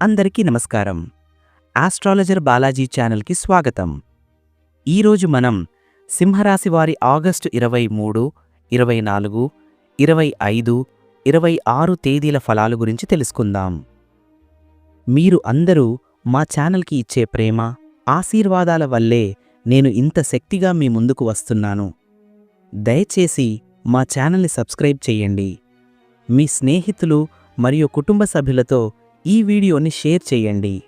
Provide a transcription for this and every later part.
అందరికీ నమస్కారం. ఆస్ట్రాలజర్ బాలాజీ ఛానల్కి స్వాగతం. ఈరోజు మనం సింహరాశి వారి ఆగస్టు ఇరవై మూడు ఇరవై నాలుగు ఇరవై ఐదు ఇరవై ఆరు తేదీల ఫలాలు గురించి తెలుసుకుందాం. మీరు అందరూ మా ఛానల్కి ఇచ్చే ప్రేమ ఆశీర్వాదాల వల్లే నేను ఇంత శక్తిగా మీ ముందుకు వస్తున్నాను. దయచేసి మా ఛానల్ని సబ్స్క్రైబ్ చేయండి. మీ స్నేహితులు మరియు కుటుంబ సభ్యులతో ఈ వీడియోని షేర్ చేయండి.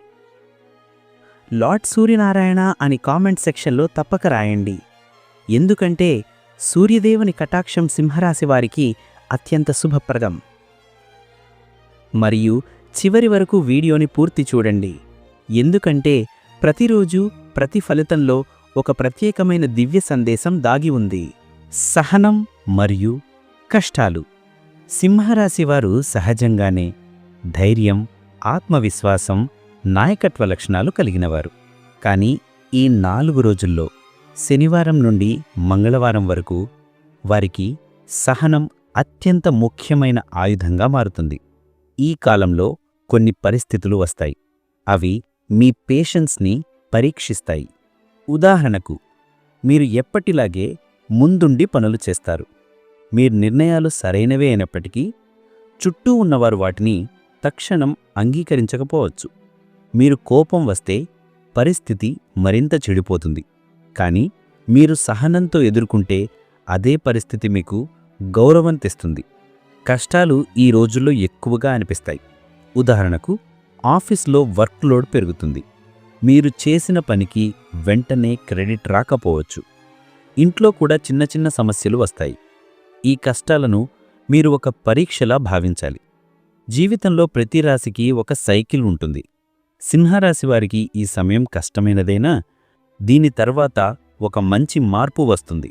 లార్డ్ సూర్యనారాయణ అని కామెంట్ సెక్షన్లో తప్పక రాయండి. ఎందుకంటే సూర్యదేవుని కటాక్షం సింహరాశి వారికి అత్యంత శుభప్రదం. మరియు చివరి వరకు వీడియోని పూర్తి చూడండి. ఎందుకంటే ప్రతిరోజు ప్రతి ఫలితంలో ఒక ప్రత్యేకమైన దివ్య సందేశం దాగి ఉంది. సహనం మరియు కష్టాలు. సింహరాశివారు సహజంగానే ధైర్యం ఆత్మవిశ్వాసం నాయకత్వ లక్షణాలు కలిగినవారు. కానీ ఈ నాలుగు రోజుల్లో శనివారం నుండి మంగళవారం వరకు వారికి సహనం అత్యంత ముఖ్యమైన ఆయుధంగా మారుతుంది. ఈ కాలంలో కొన్ని పరిస్థితులు వస్తాయి. అవి మీ పేషెన్స్ని పరీక్షిస్తాయి. ఉదాహరణకు మీరు ఎప్పటిలాగే ముందుండి పనులు చేస్తారు. మీ నిర్ణయాలు సరైనవే అయినప్పటికీ చుట్టూ ఉన్నవారు వాటిని తక్షణం అంగీకరించకపోవచ్చు. మీరు కోపం వస్తే పరిస్థితి మరింత చెడిపోతుంది. కానీ మీరు సహనంతో ఎదుర్కొంటే అదే పరిస్థితి మీకు గౌరవం తెస్తుంది. కష్టాలు ఈ రోజుల్లో ఎక్కువగా అనిపిస్తాయి. ఉదాహరణకు ఆఫీస్లో వర్క్లోడ్ పెరుగుతుంది. మీరు చేసిన పనికి వెంటనే క్రెడిట్ రాకపోవచ్చు. ఇంట్లో కూడా చిన్న చిన్న సమస్యలు వస్తాయి. ఈ కష్టాలను మీరు ఒక పరీక్షలా భావించాలి. జీవితంలో ప్రతి రాశికి ఒక సైకిల్ ఉంటుంది. సింహరాశి వారికి ఈ సమయం కష్టమైనదైనా? దీని తర్వాత ఒక మంచి మార్పు వస్తుంది.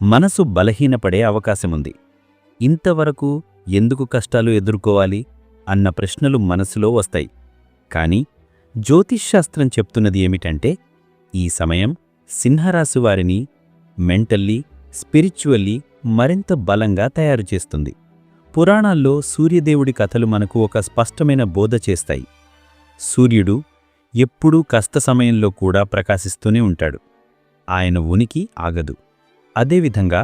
మనసు బలహీనపడే అవకాశముంది. ఇంతవరకు ఎందుకు కష్టాలు ఎదుర్కోవాలి? అన్న ప్రశ్నలు మనసులో వస్తాయి. కాని జ్యోతిష్శాస్త్రం చెప్తున్నది ఏమిటంటే ఈ సమయం సింహరాశి వారిని మెంటల్లీ స్పిరిచువల్లీ మరింత బలంగా తయారు చేస్తుంది. పురాణాల్లో సూర్యదేవుడి కథలు మనకు ఒక స్పష్టమైన బోధ చేస్తాయి. సూర్యుడు ఎప్పుడూ కష్ట సమయంలో కూడా ప్రకాశిస్తూనే ఉంటాడు. ఆయన ఉనికి ఆగదు. అదేవిధంగా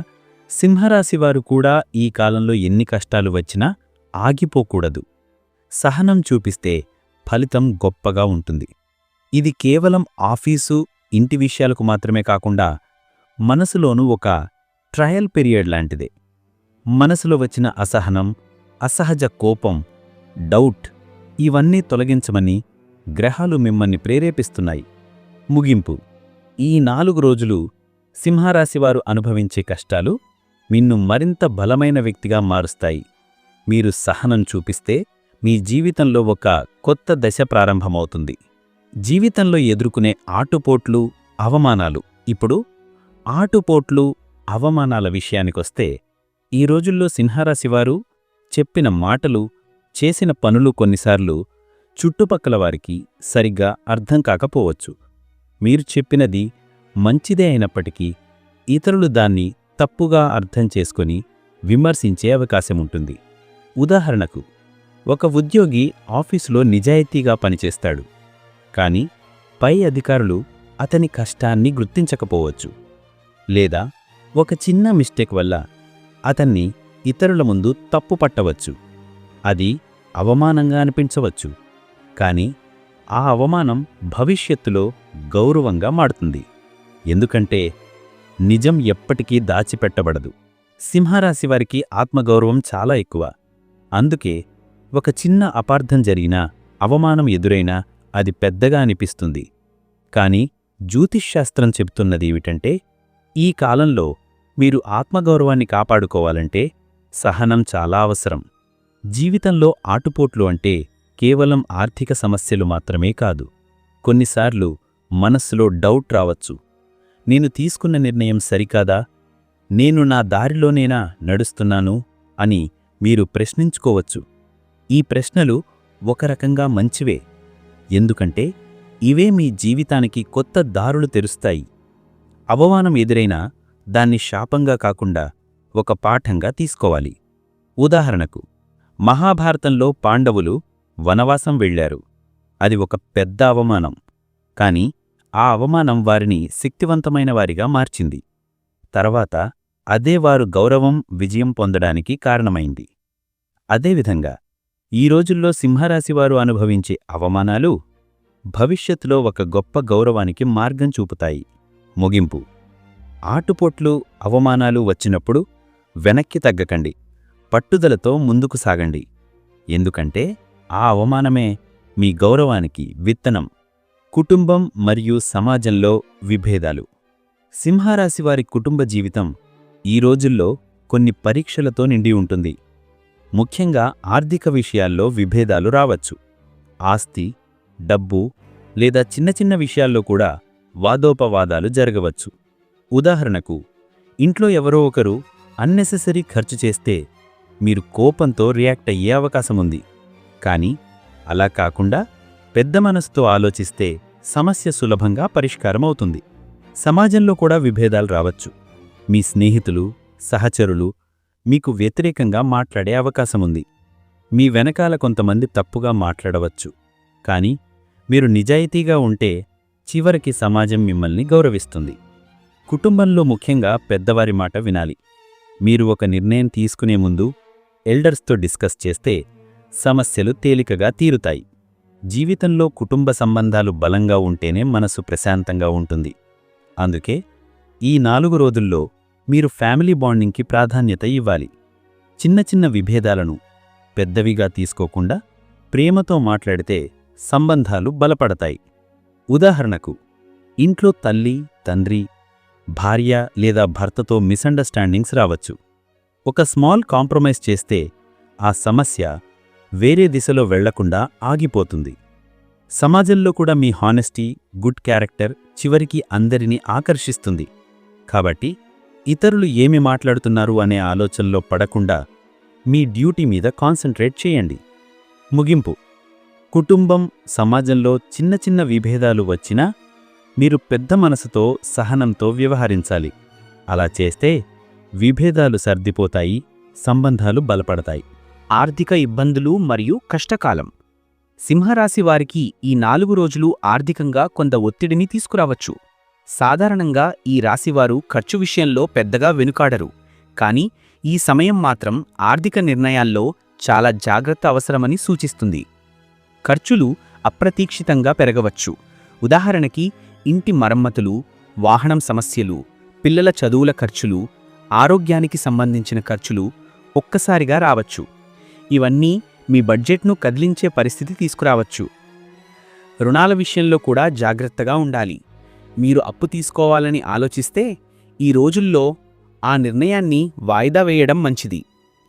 సింహరాశివారు కూడా ఈ కాలంలో ఎన్ని కష్టాలు వచ్చినా ఆగిపోకూడదు. సహనం చూపిస్తే ఫలితం గొప్పగా ఉంటుంది. ఇది కేవలం ఆఫీసు ఇంటి విషయాలకు మాత్రమే కాకుండా మనసులోనూ ఒక ట్రయల్ పీరియడ్ లాంటిదే. మనసులో వచ్చిన అసహనం అసహజ కోపం డౌట్ ఇవన్నీ తొలగించమని గ్రహాలు మిమ్మల్ని ప్రేరేపిస్తున్నాయి. ముగింపు. ఈ నాలుగు రోజులు సింహరాశివారు అనుభవించే కష్టాలు మిన్ను మరింత బలమైన వ్యక్తిగా మారుస్తాయి. మీరు సహనం చూపిస్తే మీ జీవితంలో ఒక కొత్త దశ ప్రారంభమవుతుంది. జీవితంలో ఎదుర్కొనే ఆటుపోట్లు అవమానాలు. ఇప్పుడు ఆటుపోట్లు అవమానాల విషయానికొస్తే ఈ రోజుల్లో సింహరాశివారు చెప్పిన మాటలు చేసిన పనులు కొన్నిసార్లు చుట్టుపక్కల వారికి సరిగ్గా అర్థం కాకపోవచ్చు. మీరు చెప్పినది మంచిదే అయినప్పటికీ ఇతరులు దాన్ని తప్పుగా అర్థం చేసుకొని విమర్శించే అవకాశముంటుంది ఉదాహరణకు ఒక ఉద్యోగి ఆఫీసులో నిజాయితీగా పనిచేస్తాడు కాని పై అధికారులు అతని కష్టాన్ని గుర్తించకపోవచ్చు. లేదా ఒక చిన్న మిస్టేక్ వల్ల అతన్ని ఇతరుల ముందు తప్పు పట్టవచ్చు. అది అవమానంగా అనిపించవచ్చు. కాని ఆ అవమానం భవిష్యత్తులో గౌరవంగా మాడుతుంది ఎందుకంటే నిజం ఎప్పటికీ దాచిపెట్టబడదు. సింహరాశి వారికి ఆత్మగౌరవం చాలా ఎక్కువ. అందుకే ఒక చిన్న అపార్థం జరిగినా అవమానం ఎదురైనా అది పెద్దగా అనిపిస్తుంది. కాని జ్యోతిష్శాస్త్రం చెబుతున్నది ఏమిటంటే ఈ కాలంలో మీరు ఆత్మగౌరవాన్ని కాపాడుకోవాలంటే సహనం చాలా అవసరం. జీవితంలో ఆటుపోట్లు అంటే కేవలం ఆర్థిక సమస్యలు మాత్రమే కాదు. కొన్నిసార్లు మనస్సులో డౌట్ రావచ్చు. నేను తీసుకున్న నిర్ణయం సరికాదా? నేను నా దారిలోనేనా నడుస్తున్నాను? అని మీరు ప్రశ్నించుకోవచ్చు. ఈ ప్రశ్నలు ఒక రకంగా మంచివే. ఎందుకంటే ఇవే మీ జీవితానికి కొత్త దారులు తెరుస్తాయి. అవమానం ఎదురైనా దాన్ని శాపంగా కాకుండా ఒక పాఠంగా తీసుకోవాలి. ఉదాహరణకు మహాభారతంలో పాండవులు వనవాసం వెళ్ళారు అది ఒక పెద్ద అవమానం. కాని ఆ అవమానం వారిని శక్తివంతమైన వారిగా మార్చింది. తర్వాత అదే వారు గౌరవం విజయం పొందడానికి కారణమైంది. అదేవిధంగా ఈ రోజుల్లో సింహరాశివారు అనుభవించే అవమానాలు భవిష్యత్తులో ఒక గొప్ప గౌరవానికి మార్గం చూపుతాయి. ముగింపు. ఆటుపోట్లు అవమానాలు వచ్చినప్పుడు వెనక్కి తగ్గకండి పట్టుదలతో ముందుకు సాగండి. ఎందుకంటే ఆ అవమానమే మీ గౌరవానికి విత్తనం కుటుంబం మరియు సమాజంలో విభేదాలు. సింహరాశివారి కుటుంబ జీవితం ఈ రోజుల్లో కొన్ని పరీక్షలతో నిండి ఉంటుంది. ముఖ్యంగా ఆర్థిక విషయాల్లో విభేదాలు రావచ్చు. ఆస్తి డబ్బు లేదా చిన్న చిన్న విషయాల్లో కూడా వాదోపవాదాలు జరగవచ్చు. ఉదాహరణకు ఇంట్లో ఎవరో ఒకరు అన్నెసెసరీ ఖర్చు చేస్తే మీరు కోపంతో రియాక్ట్ అయ్యే అవకాశముంది కానీ అలా కాకుండా పెద్ద మనసుతో ఆలోచిస్తే సమస్య సులభంగా పరిష్కారమవుతుంది సమాజంలో కూడా విభేదాలు రావచ్చు. మీ స్నేహితులు సహచరులు మీకు వ్యతిరేకంగా మాట్లాడే అవకాశముంది మీ వెనకాల కొంతమంది తప్పుగా మాట్లాడవచ్చు. కానీ మీరు నిజాయితీగా ఉంటే చివరికి సమాజం మిమ్మల్ని గౌరవిస్తుంది. కుటుంబంలో ముఖ్యంగా పెద్దవారి మాట వినాలి. మీరు ఒక నిర్ణయం తీసుకునే ముందు ఎల్డర్స్తో డిస్కస్ చేస్తే సమస్యలు తేలికగా తీరుతాయి. జీవితంలో కుటుంబ సంబంధాలు బలంగా ఉంటేనే మనసు ప్రశాంతంగా ఉంటుంది. అందుకే ఈ నాలుగు రోజుల్లో మీరు ఫ్యామిలీ బాండింగ్కి ప్రాధాన్యత ఇవ్వాలి. చిన్న చిన్న విభేదాలను పెద్దవిగా తీసుకోకుండా ప్రేమతో మాట్లాడితే సంబంధాలు బలపడతాయి. ఉదాహరణకు ఇంట్లో తల్లి తండ్రి భార్య లేదా భర్తతో మిస్అండర్స్టాండింగ్స్ రావచ్చు. ఒక స్మాల్ కాంప్రమైజ్ చేస్తే ఆ సమస్య వేరే దిశలో వెళ్ళకుండా ఆగిపోతుంది. సమాజంలో కూడా మీ హానెస్టీ గుడ్ క్యారెక్టర్ చివరికి అందరినీ ఆకర్షిస్తుంది. కాబట్టి ఇతరులు ఏమి మాట్లాడుతున్నారు అనే ఆలోచనలో పడకుండా మీ డ్యూటీ మీద కాన్సంట్రేట్ చేయండి. ముగింపు. కుటుంబం సమాజంలో చిన్న చిన్న విభేదాలు వచ్చినా మీరు పెద్ద మనసుతో సహనంతో వ్యవహరించాలి. అలా చేస్తే విభేదాలు సర్దిపోతాయి సంబంధాలు బలపడతాయి. ఆర్థిక ఇబ్బందులు మరియు కష్టకాలం. సింహరాశి వారికి ఈ నాలుగు రోజులు ఆర్థికంగా కొంత ఒత్తిడిని తీసుకురావచ్చు. సాధారణంగా ఈ రాశివారు ఖర్చు విషయంలో పెద్దగా వెనుకాడరు. కానీ ఈ సమయం మాత్రం ఆర్థిక నిర్ణయాల్లో చాలా జాగ్రత్త అవసరమని సూచిస్తుంది. ఖర్చులు అప్రతీక్షితంగా పెరగవచ్చు. ఉదాహరణకి ఇంటి మరమ్మతులు వాహనం సమస్యలు పిల్లల చదువుల ఖర్చులు ఆరోగ్యానికి సంబంధించిన ఖర్చులు ఒక్కసారిగా రావచ్చు. ఇవన్నీ మీ బడ్జెట్ను కదిలించే పరిస్థితి తీసుకురావచ్చు. రుణాల విషయంలో కూడా జాగ్రత్తగా ఉండాలి. మీరు అప్పు తీసుకోవాలని ఆలోచిస్తే ఈ రోజుల్లో ఆ నిర్ణయాన్ని వాయిదా వేయడం మంచిది.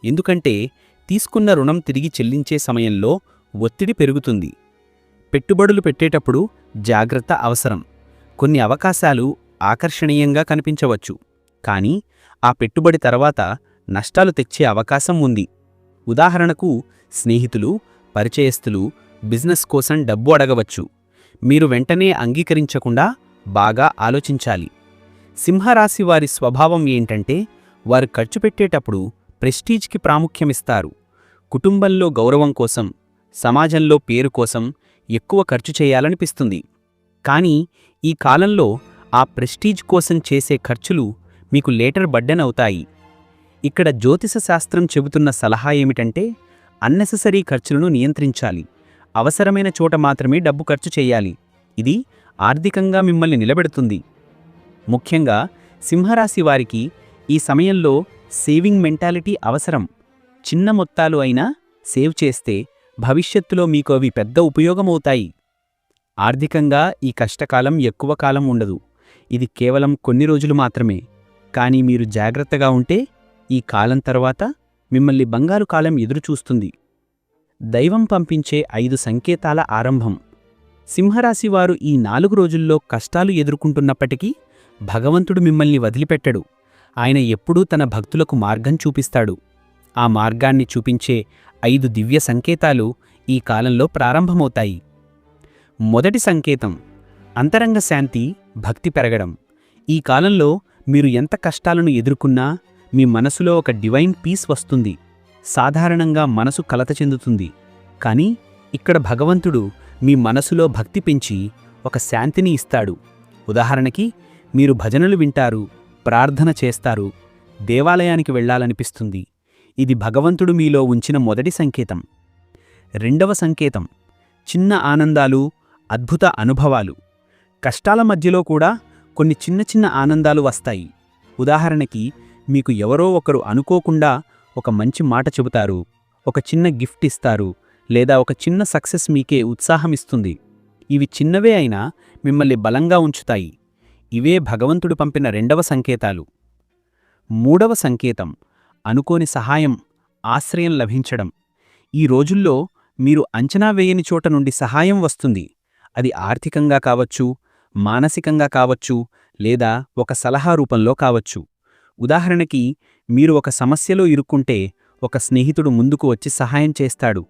ఎందుకంటే తీసుకున్న రుణం తిరిగి చెల్లించే సమయంలో ఒత్తిడి పెరుగుతుంది. పెట్టుబడులు పెట్టేటప్పుడు జాగ్రత్త అవసరం. కొన్ని అవకాశాలు ఆకర్షణీయంగా కనిపించవచ్చు. కానీ ఆ పెట్టుబడి తర్వాత నష్టాలు తెచ్చే అవకాశం ఉంది. ఉదాహరణకు స్నేహితులు పరిచయస్తులు బిజినెస్ కోసం డబ్బు అడగవచ్చు. మీరు వెంటనే అంగీకరించకుండా బాగా ఆలోచించాలి. సింహరాశి వారి స్వభావం ఏంటంటే వారు ఖర్చు పెట్టేటప్పుడు ప్రెస్టీజ్కి ప్రాముఖ్యమిస్తారు. కుటుంబంలో గౌరవం కోసం సమాజంలో పేరు కోసం ఎక్కువ ఖర్చు చేయాలనిపిస్తుంది. కానీ ఈ కాలంలో ఆ ప్రెస్టీజ్ కోసం చేసే ఖర్చులు మీకు లేటర్ బడ్డెన్ అవుతాయి ఇక్కడ జ్యోతిష శాస్త్రం చెబుతున్న సలహా ఏమిటంటే అన్నెసెసరీ ఖర్చులను నియంత్రించాలి. అవసరమైన చోట మాత్రమే డబ్బు ఖర్చు చేయాలి. ఇది ఆర్థికంగా మిమ్మల్ని నిలబెడుతుంది. ముఖ్యంగా సింహరాశి వారికి ఈ సమయంలో సేవింగ్ మెంటాలిటీ అవసరం. చిన్న మొత్తాలు అయినా సేవ్ చేస్తే భవిష్యత్తులో మీకు అవి పెద్ద ఉపయోగమవుతాయి. ఆర్థికంగా ఈ కష్టకాలం ఎక్కువ కాలం ఉండదు. ఇది కేవలం కొన్ని రోజులు మాత్రమే. కానీ మీరు జాగ్రత్తగా ఉంటే ఈ కాలం తర్వాత మిమ్మల్ని బంగారు కాలం ఎదురుచూస్తుంది దైవం పంపించే ఐదు సంకేతాల ఆరంభం. సింహరాశివారు ఈ నాలుగు రోజుల్లో కష్టాలు ఎదుర్కొంటున్నప్పటికీ భగవంతుడు మిమ్మల్ని వదిలిపెట్టడు. ఆయన ఎప్పుడూ తన భక్తులకు మార్గం చూపిస్తాడు. ఆ మార్గాన్ని చూపించే ఐదు దివ్య సంకేతాలు ఈ కాలంలో ప్రారంభమవుతాయి. మొదటి సంకేతం అంతరంగ శాంతి భక్తి పెరగడం. ఈ కాలంలో మీరు ఎంత కష్టాలను ఎదుర్కొన్నా మీ మనసులో ఒక డివైన్ పీస్ వస్తుంది. సాధారణంగా మనసు కలత చెందుతుంది. కానీ ఇక్కడ భగవంతుడు మీ మనసులో భక్తి పెంచి ఒక శాంతిని ఇస్తాడు. ఉదాహరణకి మీరు భజనలు వింటారు ప్రార్థన చేస్తారు దేవాలయానికి వెళ్ళాలనిపిస్తుంది. ఇది భగవంతుడు మీలో ఉంచిన మొదటి సంకేతం. రెండవ సంకేతం చిన్న ఆనందాలు అద్భుత అనుభవాలు. కష్టాల మధ్యలో కూడా కొన్ని చిన్న చిన్న ఆనందాలు వస్తాయి. ఉదాహరణకి మీకు ఎవరో ఒకరు అనుకోకుండా ఒక మంచి మాట చెబుతారు ఒక చిన్న గిఫ్ట్ ఇస్తారు లేదా ఒక చిన్న సక్సెస్ మీకే ఉత్సాహమిస్తుంది ఇవి చిన్నవే అయినా మిమ్మల్ని బలంగా ఉంచుతాయి. ఇవే భగవంతుడు పంపిన రెండవ సంకేతాలు. మూడవ సంకేతం అనుకోని సహాయం ఆశ్రయం లభించడం. ఈ రోజుల్లో మీరు అంచనా వేయని చోట నుండి సహాయం వస్తుంది. అది ఆర్థికంగా కావచ్చు మానసికంగా కావచ్చు లేదా ఒక సలహా రూపంలో కావచ్చు. ఉదాహరణకి మీరు ఒక సమస్యలో ఇరుక్కుంటే ఒక స్నేహితుడు ముందుకు వచ్చి సహాయం చేస్తాడు.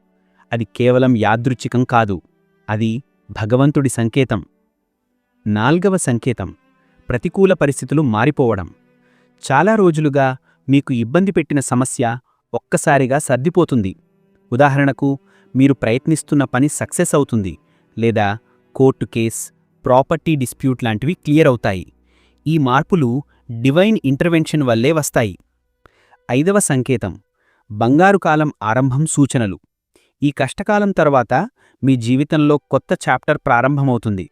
అది కేవలం యాదృచ్ఛికం కాదు అది భగవంతుడి సంకేతం. నాల్గవ సంకేతం ప్రతికూల పరిస్థితులు మారిపోవడం. చాలా రోజులుగా మీకు ఇబ్బంది పెట్టిన సమస్య ఒక్కసారిగా సర్దిపోతుంది. ఉదాహరణకు మీరు ప్రయత్నిస్తున్న పని సక్సెస్ అవుతుంది లేదా కోర్టు కేస్ ప్రాపర్టీ డిస్ప్యూట్ లాంటివి క్లియర్ అవుతాయి. ఈ మార్పులు డివైన్ ఇంటర్వెన్షన్ వల్లే వస్తాయి. ఐదవ సంకేతం బంగారు కాలం ఆరంభం సూచనలు. ఈ కష్టకాలం తర్వాత మీ జీవితంలో కొత్త చాప్టర్ ప్రారంభమవుతుంది.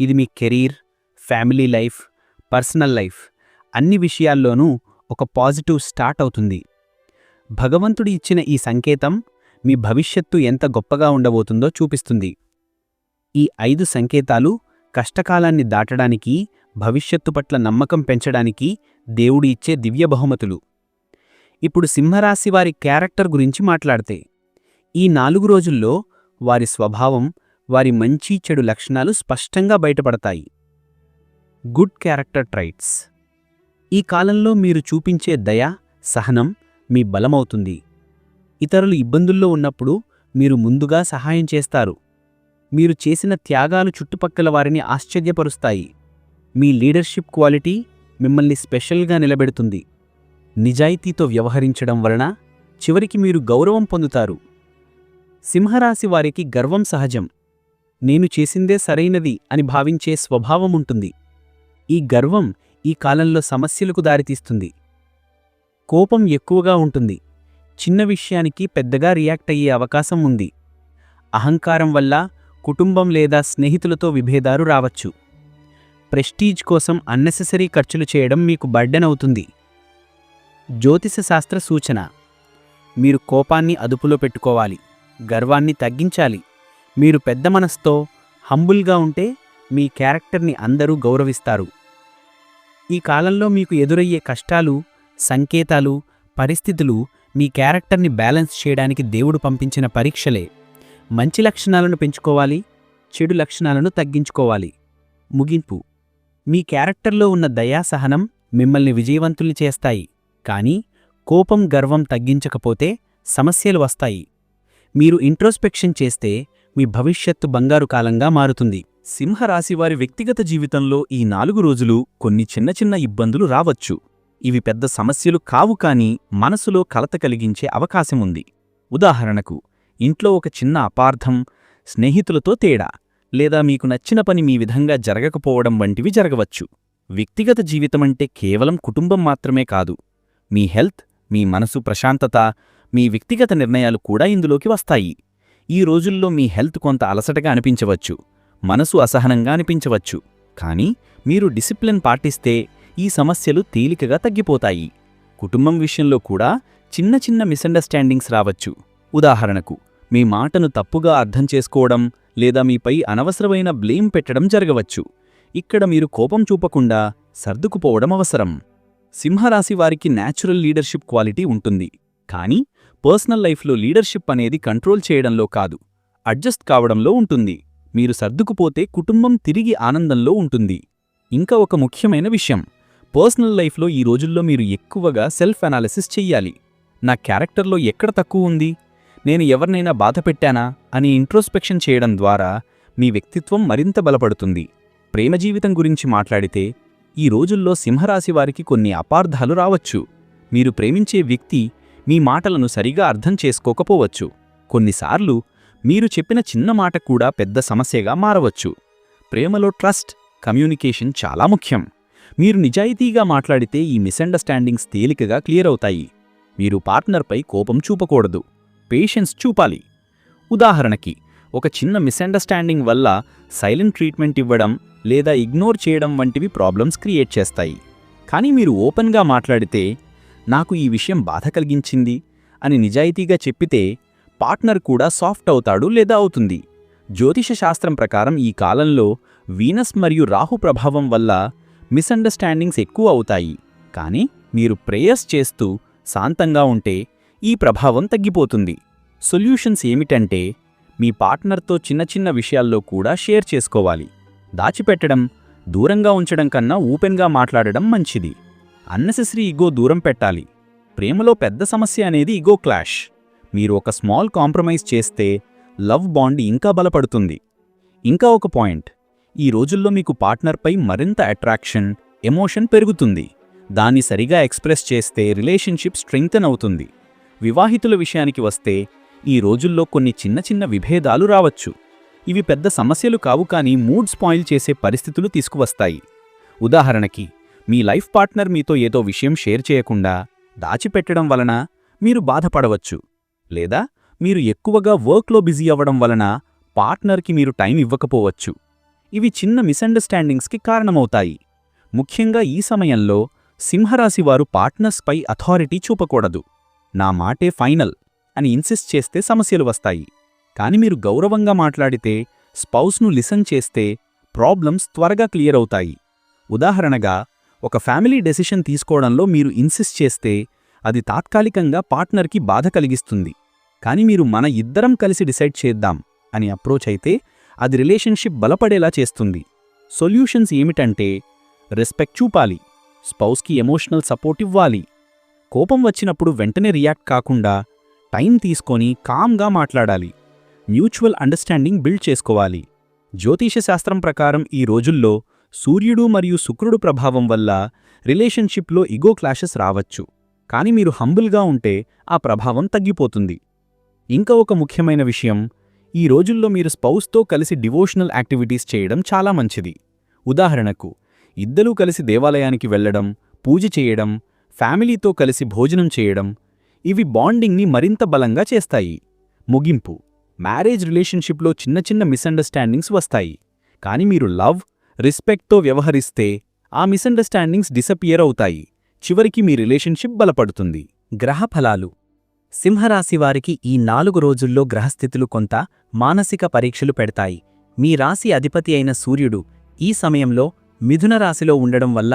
ఇది మీ career family life personal life అన్ని విషయాల్లోనూ ఒక పాజిటివ్ స్టార్ట్ అవుతుంది. భగవంతుడి ఇచ్చిన ఈ సంకేతం మీ భవిష్యత్తు ఎంత గొప్పగా ఉండబోతుందో చూపిస్తుంది. ఈ ఐదు సంకేతాలు కష్టకాలాన్ని దాటడానికి భవిష్యత్తు పట్ల నమ్మకం పెంచడానికి దేవుడి ఇచ్చే దివ్య బహుమతులు. ఇప్పుడు సింహరాశి వారి క్యారెక్టర్ గురించి మాట్లాడితే ఈ నాలుగు రోజుల్లో వారి స్వభావం వారి మంచి చెడు లక్షణాలు స్పష్టంగా బయటపడతాయి. Good character traits. ఈ కాలంలో మీరు చూపించే దయ సహనం మీ బలమవుతుంది. ఇతరులు ఇబ్బందుల్లో ఉన్నప్పుడు మీరు ముందుగా సహాయం చేస్తారు. మీరు చేసిన త్యాగాలు చుట్టుపక్కల వారిని ఆశ్చర్యపరుస్తాయి. మీ లీడర్షిప్ క్వాలిటీ మిమ్మల్ని స్పెషల్గా నిలబెడుతుంది. నిజాయితీతో వ్యవహరించడం వలన చివరికి మీరు గౌరవం పొందుతారు. సింహరాశి వారికి గర్వం సహజం. నేను చేసిందే సరైనది అని భావించే స్వభావం ఉంటుంది. ఈ గర్వం ఈ కాలంలో సమస్యలకు దారితీస్తుంది. కోపం ఎక్కువగా ఉంటుంది. చిన్న విషయానికి పెద్దగా రియాక్ట్ అయ్యే అవకాశం ఉంది. అహంకారం వల్ల కుటుంబం లేదా స్నేహితులతో విభేదాలు రావచ్చు. ప్రెస్టీజ్ కోసం అన్నెసెసరీ ఖర్చులు చేయడం మీకు బర్డెన్ అవుతుంది. జ్యోతిష శాస్త్ర సూచన. మీరు కోపాన్ని అదుపులో పెట్టుకోవాలి. గర్వాన్ని తగ్గించాలి. మీరు పెద్ద మనస్తో హంబుల్గా ఉంటే మీ క్యారెక్టర్ని అందరూ గౌరవిస్తారు. ఈ కాలంలో మీకు ఎదురయ్యే కష్టాలు సంకేతాలు పరిస్థితులు మీ క్యారెక్టర్ని బ్యాలెన్స్ చేయడానికి దేవుడు పంపించిన పరీక్షలే. మంచి లక్షణాలను పెంచుకోవాలి చెడు లక్షణాలను తగ్గించుకోవాలి. ముగింపు. మీ క్యారెక్టర్లో ఉన్న దయాసహనం మిమ్మల్ని విజయవంతుల్ని చేస్తాయి కానీ కోపం గర్వం తగ్గించకపోతే సమస్యలు వస్తాయి. మీరు ఇంట్రోస్పెక్షన్ చేస్తే మీ భవిష్యత్తు బంగారు కాలంగా మారుతుంది. సింహరాశివారి వ్యక్తిగత జీవితంలో ఈ నాలుగు రోజులు కొన్ని చిన్న చిన్న ఇబ్బందులు రావచ్చు. ఇవి పెద్ద సమస్యలు కావు కానీ మనసులో కలత కలిగించే అవకాశముంది ఉదాహరణకు ఇంట్లో ఒక చిన్న అపార్థం స్నేహితులతో తేడా లేదా మీకు నచ్చిన పని మీ విధంగా జరగకపోవడం వంటివి జరగవచ్చు. వ్యక్తిగత జీవితమంటే కేవలం కుటుంబం మాత్రమే కాదు మీ హెల్త్ మీ మనసు ప్రశాంతత మీ వ్యక్తిగత నిర్ణయాలు కూడా ఇందులోకి వస్తాయి. ఈ రోజుల్లో మీ హెల్త్ కొంత అలసటగా అనిపించవచ్చు మనసు అసహనంగా అనిపించవచ్చు కానీ మీరు డిసిప్లిన్ పాటిస్తే ఈ సమస్యలు తేలికగా తగ్గిపోతాయి. కుటుంబం విషయంలో కూడా చిన్న చిన్న మిస్అండర్స్టాండింగ్స్ రావచ్చు. ఉదాహరణకు మీ మాటను తప్పుగా అర్థం చేసుకోవడం లేదా మీపై అనవసరమైన బ్లేమ్ పెట్టడం జరగవచ్చు. ఇక్కడ మీరు కోపం చూపకుండా సర్దుకుపోవడం అవసరం. సింహరాశి వారికి న్యాచురల్ లీడర్షిప్ క్వాలిటీ ఉంటుంది. కానీ పర్సనల్ లైఫ్లో లీడర్షిప్ అనేది కంట్రోల్ చేయడంలో కాదు అడ్జస్ట్ కావడంలో ఉంటుంది. మీరు సర్దుకుపోతే కుటుంబం తిరిగి ఆనందంలో ఉంటుంది. ఇంకా ఒక ముఖ్యమైన విషయం పర్సనల్ లైఫ్లో ఈ రోజుల్లో మీరు ఎక్కువగా సెల్ఫ్ అనాలిసిస్ చెయ్యాలి. నా క్యారెక్టర్లో ఎక్కడ తక్కువ ఉంది? నేను ఎవరినైనా బాధ పెట్టానా అని ఇంట్రోస్పెక్షన్ చేయడం ద్వారా మీ వ్యక్తిత్వం మరింత బలపడుతుంది. ప్రేమ జీవితం గురించి మాట్లాడితే ఈ రోజుల్లో సింహరాశి వారికి కొన్ని అపార్థాలు రావచ్చు. మీరు ప్రేమించే వ్యక్తి మీ మాటలను సరిగా అర్థం చేసుకోకపోవచ్చు. కొన్నిసార్లు మీరు చెప్పిన చిన్న మాట కూడా పెద్ద సమస్యగా మారవచ్చు. ప్రేమలో ట్రస్ట్ కమ్యూనికేషన్ చాలా ముఖ్యం. మీరు నిజాయితీగా మాట్లాడితే ఈ మిస్అండర్స్టాండింగ్స్ తేలికగా క్లియర్ అవుతాయి. మీరు పార్ట్నర్పై కోపం చూపకూడదు. పేషెన్స్ చూపాలి. ఉదాహరణకి ఒక చిన్న మిస్అండర్స్టాండింగ్ వల్ల సైలెంట్ ట్రీట్మెంట్ ఇవ్వడం లేదా ఇగ్నోర్ చేయడం వంటివి ప్రాబ్లమ్స్ క్రియేట్ చేస్తాయి. కానీ మీరు ఓపెన్గా మాట్లాడితే నాకు ఈ విషయం బాధ కలిగించింది అని నిజాయితీగా చెప్పితే పార్ట్నర్ కూడా సాఫ్ట్ అవుతాడు లేదా అవుతుంది. జ్యోతిష శాస్త్రం ప్రకారం ఈ కాలంలో వీనస్ మరియు రాహు ప్రభావం వల్ల మిస్అండర్స్టాండింగ్స్ ఎక్కువ అవుతాయి. కానీ మీరు ప్రేయర్స్ చేస్తూ శాంతంగా ఉంటే ఈ ప్రభావం తగ్గిపోతుంది. సొల్యూషన్స్ ఏమిటంటే మీ పార్ట్నర్తో చిన్న చిన్న విషయాల్లో కూడా షేర్ చేసుకోవాలి. దాచిపెట్టడం దూరంగా ఉంచడం కన్నా ఓపెన్గా మాట్లాడడం మంచిది. అన్నెసెసరీ ఇగో దూరం పెట్టాలి. ప్రేమలో పెద్ద సమస్య అనేది ఇగో క్లాష్. మీరు ఒక స్మాల్ కాంప్రమైజ్ చేస్తే లవ్ బాండ్ ఇంకా బలపడుతుంది. ఇంకా ఒక పాయింట్. ఈ రోజుల్లో మీకు పార్ట్నర్పై మరింత అట్రాక్షన్ ఎమోషన్ పెరుగుతుంది. దాన్ని సరిగా ఎక్స్ప్రెస్ చేస్తే రిలేషన్షిప్ స్ట్రెంగ్తన్ అవుతుంది. వివాహితుల విషయానికి వస్తే ఈ రోజుల్లో కొన్ని చిన్న చిన్న విభేదాలు రావచ్చు. ఇవి పెద్ద సమస్యలు కావు కానీ మూడ్ స్పాయిల్ చేసే పరిస్థితులు తీసుకువస్తాయి. ఉదాహరణకి మీ లైఫ్ పార్ట్నర్ మీతో ఏదో విషయం షేర్ చేయకుండా దాచిపెట్టడం వలన మీరు బాధపడవచ్చు. లేదా మీరు ఎక్కువగా వర్క్లో బిజీ అవ్వడం వలన పార్ట్నర్కి మీరు టైం ఇవ్వకపోవచ్చు. ఇవి చిన్న మిస్అండర్స్టాండింగ్స్కి కారణమవుతాయి. ముఖ్యంగా ఈ సమయంలో సింహరాశివారు పార్ట్నర్స్పై అథారిటీ చూపకూడదు. నా మాటే ఫైనల్ అని ఇన్సిస్ట్ చేస్తే సమస్యలు వస్తాయి. కాని మీరు గౌరవంగా మాట్లాడితే స్పౌస్ను లిసన్ చేస్తే ప్రాబ్లమ్స్ త్వరగా క్లియర్ అవుతాయి. ఉదాహరణగా ఒక ఫ్యామిలీ డెసిషన్ తీసుకోవడంలో మీరు ఇన్సిస్ట్ చేస్తే అది తాత్కాలికంగా పార్ట్నర్కి బాధ కలిగిస్తుంది. కాని మీరు మన ఇద్దరం కలిసి డిసైడ్ చేద్దాం అని అప్రోచ్ అయితే అది రిలేషన్షిప్ బలపడేలా చేస్తుంది. సొల్యూషన్స్ ఏమిటంటే రెస్పెక్ట్ చూపాలి. స్పౌస్కి ఎమోషనల్ సపోర్ట్ ఇవ్వాలి. కోపం వచ్చినప్పుడు వెంటనే రియాక్ట్ కాకుండా టైం తీసుకొని కామ్గా మాట్లాడాలి. మ్యూచువల్ అండర్స్టాండింగ్ బిల్డ్ చేసుకోవాలి. జ్యోతిషశాస్త్రం ప్రకారం ఈ రోజుల్లో సూర్యుడు మరియు శుక్రుడు ప్రభావం వల్ల రిలేషన్షిప్లో ఇగో క్లాషెస్ రావచ్చు. కానీ మీరు హంబుల్గా ఉంటే ఆ ప్రభావం తగ్గిపోతుంది. ఇంకా ఒక ముఖ్యమైన విషయం ఈ రోజుల్లో మీరు స్పౌస్తో కలిసి డివోషనల్ యాక్టివిటీస్ చేయడం చాలా మంచిది. ఉదాహరణకు ఇద్దరూ కలిసి దేవాలయానికి వెళ్ళడం పూజ చేయడం ఫ్యామిలీతో కలిసి భోజనం చేయడం ఇవి బాండింగ్ని మరింత బలంగా చేస్తాయి. ముగింపు. మ్యారేజ్ రిలేషన్షిప్లో చిన్న చిన్న మిస్అండర్స్టాండింగ్స్ వస్తాయి. కాని మీరు లవ్ రెస్పెక్ట్తో వ్యవహరిస్తే ఆ మిస్అండర్స్టాండింగ్స్ డిసపియర్ అవుతాయి. చివరికి మీ రిలేషన్షిప్ బలపడుతుంది. గ్రహఫలాలు సింహరాశివారికి ఈ నాలుగు రోజుల్లో గ్రహస్థితులు కొంత మానసిక పరీక్షలు పెడతాయి. మీ రాశి అధిపతి అయిన సూర్యుడు ఈ సమయంలో మిథున రాశిలో ఉండడం వల్ల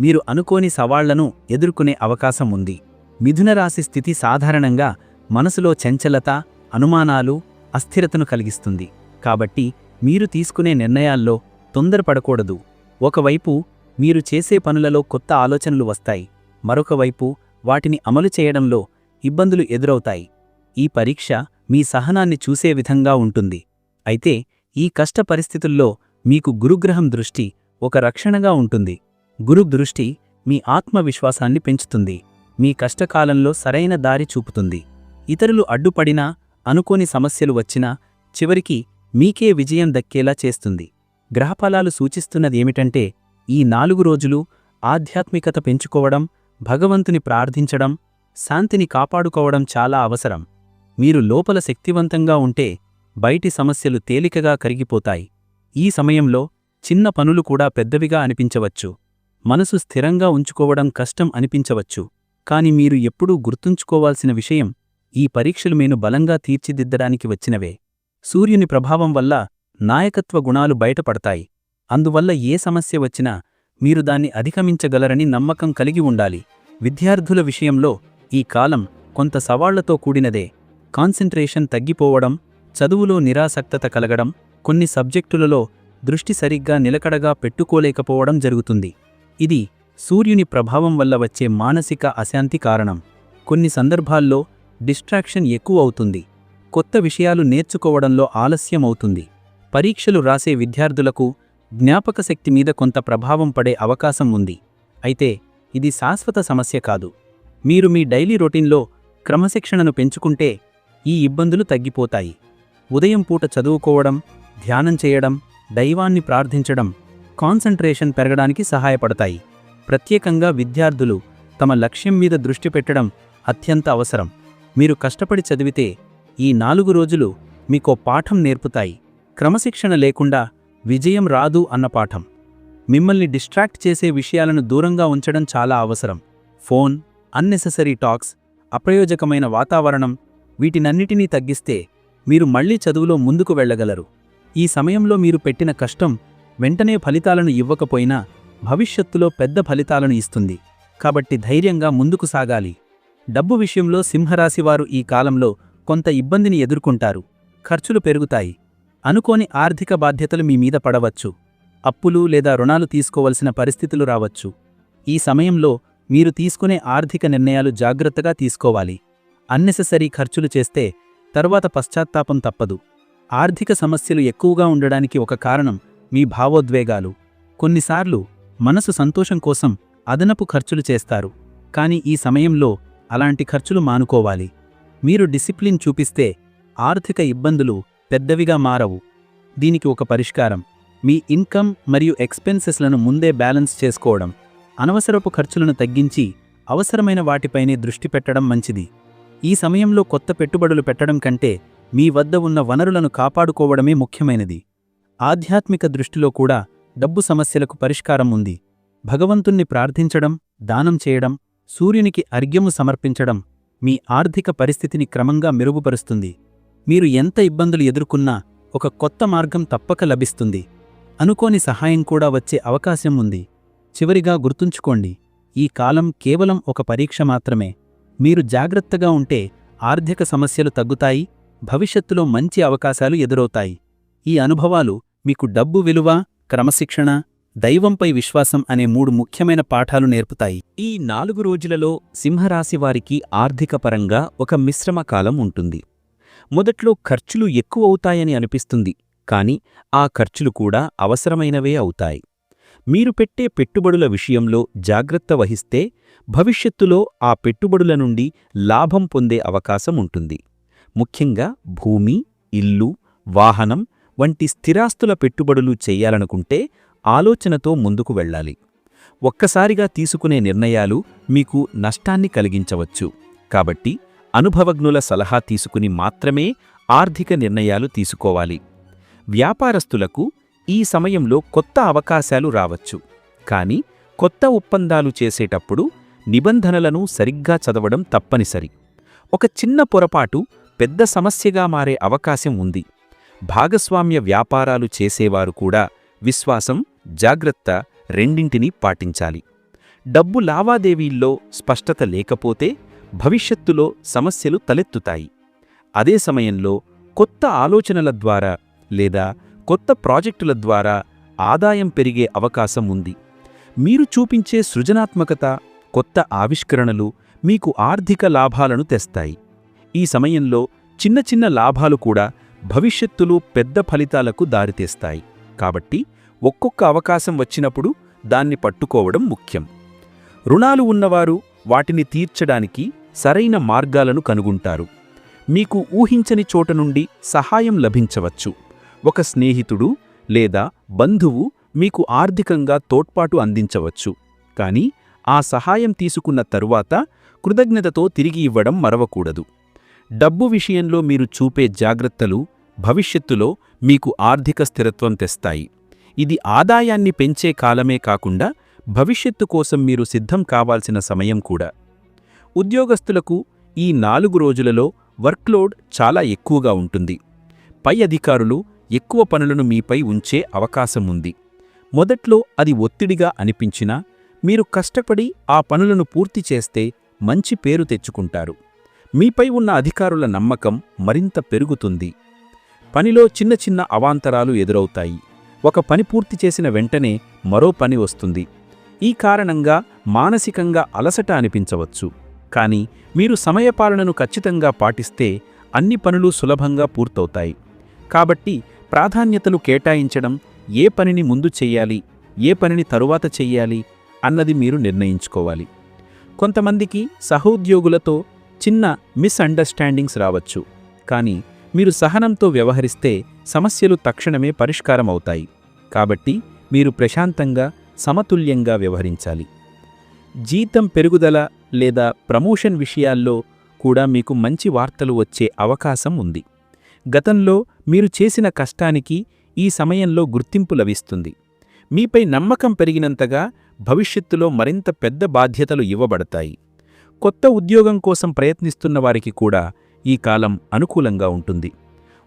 మీరు అనుకోని సవాళ్ళను ఎదుర్కొనే అవకాశం ఉంది. మిథునరాశి స్థితి సాధారణంగా మనసులో చంచలత అనుమానాలు అస్థిరతను కలిగిస్తుంది. కాబట్టి మీరు తీసుకునే నిర్ణయాల్లో తొందరపడకూడదు. ఒకవైపు మీరు చేసే పనులలో కొత్త ఆలోచనలు వస్తాయి. మరొకవైపు వాటిని అమలు చేయడంలో ఇబ్బందులు ఎదురవుతాయి. ఈ పరీక్ష మీ సహనాన్ని చూసే విధంగా ఉంటుంది. అయితే ఈ కష్ట పరిస్థితుల్లో మీకు గురుగ్రహం దృష్టి ఒక రక్షణగా ఉంటుంది. గురు దృష్టి మీ ఆత్మవిశ్వాసాన్ని పెంచుతుంది. మీ కష్టకాలంలో సరైన దారి చూపుతుంది. ఇతరులు అడ్డుపడినా అనుకోని సమస్యలు వచ్చినా చివరికి మీకే విజయం దక్కేలా చేస్తుంది. గ్రహఫలాలు సూచిస్తున్నదేమిటంటే ఈ నాలుగు రోజులు ఆధ్యాత్మికత పెంచుకోవడం భగవంతుని ప్రార్థించడం శాంతిని కాపాడుకోవడం చాలా అవసరం. మీరు లోపల శక్తివంతంగా ఉంటే బయటి సమస్యలు తేలికగా కరిగిపోతాయి. ఈ సమయంలో చిన్న పనులు కూడా పెద్దవిగా అనిపించవచ్చు. మనసు స్థిరంగా ఉంచుకోవడం కష్టం అనిపించవచ్చు. కాని మీరు ఎప్పుడూ గుర్తుంచుకోవాల్సిన విషయం ఈ పరీక్షలు మేను బలంగా తీర్చిదిద్దడానికి వచ్చినవే. సూర్యుని ప్రభావం వల్ల నాయకత్వ గుణాలు బయటపడతాయి. అందువల్ల ఏ సమస్య వచ్చినా మీరు దాన్ని అధిగమించగలరని నమ్మకం కలిగి ఉండాలి. విద్యార్థుల విషయంలో ఈ కాలం కొంత సవాళ్ళతో కూడినదే. కాన్సంట్రేషన్ తగ్గిపోవడం చదువులో నిరాసక్తత కలగడం కొన్ని సబ్జెక్టులలో దృష్టి సరిగ్గా నిలకడగా పెట్టుకోలేకపోవడం జరుగుతుంది. ఇది సూర్యుని ప్రభావం వల్ల వచ్చే మానసిక అశాంతి కారణం. కొన్ని సందర్భాల్లో డిస్ట్రాక్షన్ ఎక్కువ అవుతుంది. కొత్త విషయాలు నేర్చుకోవడంలో ఆలస్యం అవుతుంది. పరీక్షలు రాసే విద్యార్థులకు జ్ఞాపకశక్తి మీద కొంత ప్రభావం పడే అవకాశం ఉంది. అయితే ఇది శాశ్వత సమస్య కాదు. మీరు మీ డైలీ రొటీన్లో క్రమశిక్షణను పెంచుకుంటే ఈ ఇబ్బందులు తగ్గిపోతాయి. ఉదయం పూట చదువుకోవడం ధ్యానం చేయడం దైవాన్ని ప్రార్థించడం కాన్సంట్రేషన్ పెరగడానికి సహాయపడతాయి. ప్రత్యేకంగా విద్యార్థులు తమ లక్ష్యం మీద దృష్టి పెట్టడం అత్యంత అవసరం. మీరు కష్టపడి చదివితే ఈ నాలుగు రోజులు మీకో పాఠం నేర్పుతాయి. క్రమశిక్షణ లేకుండా విజయం రాదు అన్న పాఠం. మిమ్మల్ని డిస్ట్రాక్ట్ చేసే విషయాలను దూరంగా ఉంచడం చాలా అవసరం. ఫోన్ అన్నెసెసరీ టాక్స్ అప్రయోజకమైన వాతావరణం వీటినన్నిటినీ తగ్గిస్తే మీరు మళ్ళీ చదువులో ముందుకు వెళ్ళగలరు. ఈ సమయంలో మీరు పెట్టిన కష్టం వెంటనే ఫలితాలను ఇవ్వకపోయినా భవిష్యత్తులో పెద్ద ఫలితాలను ఇస్తుంది. కాబట్టి ధైర్యంగా ముందుకు సాగాలి. డబ్బు విషయంలో సింహరాశివారు ఈ కాలంలో కొంత ఇబ్బందిని ఎదుర్కొంటారు. ఖర్చులు పెరుగుతాయి. అనుకోని ఆర్థిక బాధ్యతలు మీ మీద పడవచ్చు. అప్పులు లేదా రుణాలు తీసుకోవలసిన పరిస్థితులు రావచ్చు. ఈ సమయంలో మీరు తీసుకునే ఆర్థిక నిర్ణయాలు జాగ్రత్తగా తీసుకోవాలి. అన్నెసెసరీ ఖర్చులు చేస్తే తర్వాత పశ్చాత్తాపం తప్పదు. ఆర్థిక సమస్యలు ఎక్కువగా ఉండడానికి ఒక కారణం మీ భావోద్వేగాలు. కొన్నిసార్లు మనసు సంతోషం కోసం అదనపు ఖర్చులు చేస్తారు. కానీ ఈ సమయంలో అలాంటి ఖర్చులు మానుకోవాలి. మీరు డిసిప్లిన్ చూపిస్తే ఆర్థిక ఇబ్బందులు పెద్దవిగా మారవు. దీనికి ఒక పరిష్కారం. మీ ఇన్కమ్ మరియు ఎక్స్పెన్సెస్లను ముందే బ్యాలెన్స్ చేసుకోవడం. అనవసరపు ఖర్చులను తగ్గించి అవసరమైన వాటిపైనే దృష్టి పెట్టడం మంచిది. ఈ సమయంలో కొత్త పెట్టుబడులు పెట్టడం కంటే మీ వద్ద ఉన్న వనరులను కాపాడుకోవడమే ముఖ్యమైనది. ఆధ్యాత్మిక దృష్టిలో కూడా డబ్బు సమస్యలకు పరిష్కారం ఉంది. భగవంతుణ్ణి ప్రార్థించడం దానం చేయడం సూర్యునికి అర్ఘ్యము సమర్పించడం మీ ఆర్థిక పరిస్థితిని క్రమంగా మెరుగుపరుస్తుంది. మీరు ఎంత ఇబ్బందులు ఎదుర్కొన్నా ఒక కొత్త మార్గం తప్పక లభిస్తుంది. అనుకోని సహాయం కూడా వచ్చే అవకాశం ఉంది. చివరిగా గుర్తుంచుకోండి ఈ కాలం కేవలం ఒక పరీక్ష మాత్రమే. మీరు జాగ్రత్తగా ఉంటే ఆర్థిక సమస్యలు తగ్గుతాయి భవిష్యత్తులో మంచి అవకాశాలు ఎదురవుతాయి. ఈ అనుభవాలు మీకు డబ్బు విలువ క్రమశిక్షణ దైవంపై విశ్వాసం అనే మూడు ముఖ్యమైన పాఠాలు నేర్పుతాయి. ఈ నాలుగు రోజులలో సింహరాశివారికి ఆర్థికపరంగా ఒక మిశ్రమ కాలం ఉంటుంది. మొదట్లో ఖర్చులు ఎక్కువవుతాయని అనిపిస్తుంది కాని ఆ ఖర్చులు కూడా అవసరమైనవే అవుతాయి. మీరు పెట్టే పెట్టుబడుల విషయంలో జాగ్రత్త వహిస్తే భవిష్యత్తులో ఆ పెట్టుబడుల నుండి లాభం పొందే అవకాశం ఉంటుంది. ముఖ్యంగా భూమి ఇల్లు వాహనం వంటి స్థిరాస్తుల పెట్టుబడులు చేయాలనుకుంటే ఆలోచనతో ముందుకు వెళ్ళాలి. ఒక్కసారిగా తీసుకునే నిర్ణయాలు మీకు నష్టాన్ని కలిగించవచ్చు. కాబట్టి అనుభవజ్ఞుల సలహా తీసుకుని మాత్రమే ఆర్థిక నిర్ణయాలు తీసుకోవాలి. వ్యాపారస్తులకు ఈ సమయంలో కొత్త అవకాశాలు రావచ్చు. కాని కొత్త ఒప్పందాలు చేసేటప్పుడు నిబంధనలను సరిగ్గా చదవడం తప్పనిసరి. ఒక చిన్న పొరపాటు పెద్ద సమస్యగా మారే అవకాశం ఉంది. భాగస్వామ్య వ్యాపారాలు చేసేవారు కూడా విశ్వాసం జాగ్రత్త రెండింటినీ పాటించాలి. డబ్బు లావాదేవీల్లో స్పష్టత లేకపోతే భవిష్యత్తులో సమస్యలు తలెత్తుతాయి. అదే సమయంలో కొత్త ఆలోచనల ద్వారా లేదా కొత్త ప్రాజెక్టుల ద్వారా ఆదాయం పెరిగే అవకాశం ఉంది. మీరు చూపించే సృజనాత్మకత కొత్త ఆవిష్కరణలు మీకు ఆర్థిక లాభాలను తెస్తాయి. ఈ సమయంలో చిన్న చిన్న లాభాలు కూడా భవిష్యత్తులో పెద్ద ఫలితాలకు దారితీస్తాయి. కాబట్టి ఒక్కొక్క అవకాశం వచ్చినప్పుడు దాన్ని పట్టుకోవడం ముఖ్యం. రుణాలు ఉన్నవారు వాటిని తీర్చడానికి సరైన మార్గాలను కనుగొంటారు. మీకు ఊహించని చోట నుండి సహాయం లభించవచ్చు. ఒక స్నేహితుడు లేదా బంధువు మీకు ఆర్థికంగా తోడ్పాటు అందించవచ్చు. కానీ ఆ సహాయం తీసుకున్న తరువాత కృతజ్ఞతతో తిరిగి ఇవ్వడం మరవకూడదు. డబ్బు విషయంలో మీరు చూపే జాగ్రత్తలు భవిష్యత్తులో మీకు ఆర్థిక స్థిరత్వం తెస్తాయి. ఇది ఆదాయాన్ని పెంచే కాలమే కాకుండా భవిష్యత్తు కోసం మీరు సిద్ధం కావాల్సిన సమయం కూడా. ఉద్యోగస్తులకు ఈ నాలుగు రోజులలో వర్క్లోడ్ చాలా ఎక్కువగా ఉంటుంది. పై అధికారులు ఎక్కువ పనులను మీపై ఉంచే అవకాశం ఉంది. మొదట్లో అది ఒత్తిడిగా అనిపించినా మీరు కష్టపడి ఆ పనులను పూర్తి చేస్తే మంచి పేరు తెచ్చుకుంటారు. మీపై ఉన్న అధికారుల నమ్మకం మరింత పెరుగుతుంది. పనిలో చిన్న చిన్న అవాంతరాలు ఎదురవుతాయి. ఒక పని పూర్తి చేసిన వెంటనే మరో పని వస్తుంది. ఈ కారణంగా మానసికంగా అలసట అనిపించవచ్చు. కానీ మీరు సమయపాలనను ఖచ్చితంగా పాటిస్తే అన్ని పనులు సులభంగా పూర్తవుతాయి. కాబట్టి ప్రాధాన్యతలు కేటాయించడం ఏ పనిని ముందు చెయ్యాలి ఏ పనిని తరువాత చెయ్యాలి అన్నది మీరు నిర్ణయించుకోవాలి. కొంతమందికి సహోద్యోగులతో చిన్న మిస్అండర్స్టాండింగ్స్ రావచ్చు. కానీ మీరు సహనంతో వ్యవహరిస్తే సమస్యలు తక్షణమే పరిష్కారమవుతాయి. కాబట్టి మీరు ప్రశాంతంగా సమతుల్యంగా వ్యవహరించాలి. జీతం పెరుగుదల లేదా ప్రమోషన్ విషయాల్లో కూడా మీకు మంచి వార్తలు వచ్చే అవకాశం ఉంది. గతంలో మీరు చేసిన కష్టానికి ఈ సమయంలో గుర్తింపు లభిస్తుంది. మీపై నమ్మకం పెరిగినంతగా భవిష్యత్తులో మరింత పెద్ద బాధ్యతలు ఇవ్వబడతాయి. కొత్త ఉద్యోగం కోసం ప్రయత్నిస్తున్న వారికి కూడా ఈ కాలం అనుకూలంగా ఉంటుంది.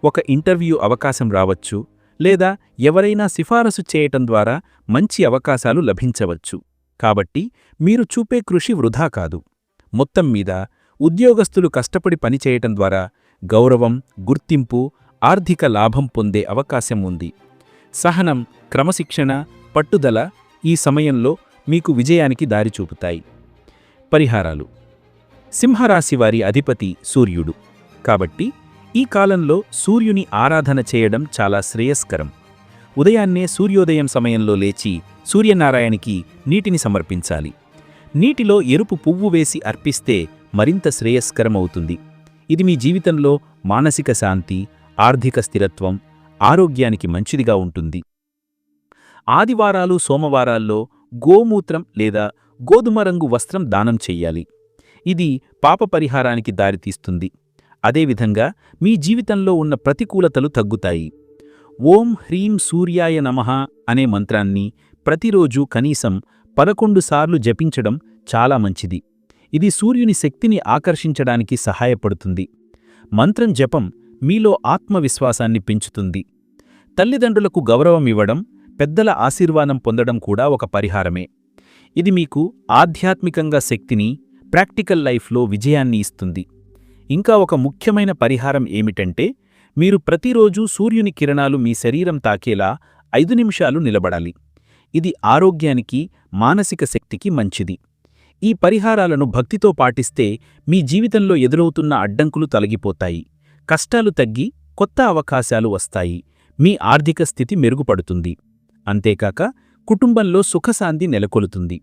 ఒక ఇంటర్వ్యూ అవకాశం రావచ్చు లేదా ఎవరైనా సిఫారసు చేయటం ద్వారా మంచి అవకాశాలు లభించవచ్చు. కాబట్టి మీరు చూపే కృషి వృధా కాదు. మొత్తం మీద ఉద్యోగస్తులు కష్టపడి పనిచేయటం ద్వారా గౌరవం గుర్తింపు ఆర్థిక లాభం పొందే అవకాశం ఉంది. సహనం క్రమశిక్షణ పట్టుదల ఈ సమయంలో మీకు విజయానికి దారి చూపుతాయి. పరిహారాలు. సింహరాశివారి అధిపతి సూర్యుడు. కాబట్టి ఈ కాలంలో సూర్యుని ఆరాధన చేయడం చాలా శ్రేయస్కరం. ఉదయాన్నే సూర్యోదయం సమయంలో లేచి సూర్యనారాయణకి నీటిని సమర్పించాలి. నీటిలో ఎరుపు పువ్వు వేసి అర్పిస్తే మరింత శ్రేయస్కరమవుతుంది. ఇది మీ జీవితంలో మానసిక శాంతి ఆర్థిక స్థిరత్వం ఆరోగ్యానికి మంచిదిగా ఉంటుంది. ఆదివారాలు సోమవారాల్లో గోమూత్రం లేదా గోధుమ రంగు వస్త్రం దానం చెయ్యాలి ఇది పాప పరిహారానికి దారితీస్తుంది. అదేవిధంగా మీ జీవితంలో ఉన్న ప్రతికూలతలు తగ్గుతాయి. ఓం హ్రీం సూర్యాయ నమః అనే మంత్రాన్ని ప్రతిరోజు కనీసం పదకొండు సార్లు జపించడం చాలా మంచిది. ఇది సూర్యుని శక్తిని ఆకర్షించడానికి సహాయపడుతుంది. మంత్రం జపం మీలో ఆత్మవిశ్వాసాన్ని పెంచుతుంది. తల్లిదండ్రులకు గౌరవం ఇవ్వడం పెద్దల ఆశీర్వాదం పొందడం కూడా ఒక పరిహారమే. ఇది మీకు ఆధ్యాత్మికంగా శక్తిని ప్రాక్టికల్ లైఫ్లో విజయాన్ని ఇస్తుంది. ఇంకా ఒక ముఖ్యమైన పరిహారం ఏమిటంటే మీరు ప్రతిరోజూ సూర్యుని కిరణాలు మీ శరీరం తాకేలా ఐదు నిమిషాలు నిలబడాలి. ఇది ఆరోగ్యానికి మానసిక శక్తికి మంచిది. ఈ పరిహారాలను భక్తితో పాటిస్తే మీ జీవితంలో ఎదురవుతున్న అడ్డంకులు తొలగిపోతాయి. కష్టాలు తగ్గి కొత్త అవకాశాలు వస్తాయి. మీ ఆర్థిక స్థితి మెరుగుపడుతుంది. అంతేకాక కుటుంబంలో సుఖశాంతి నెలకొలుతుంది.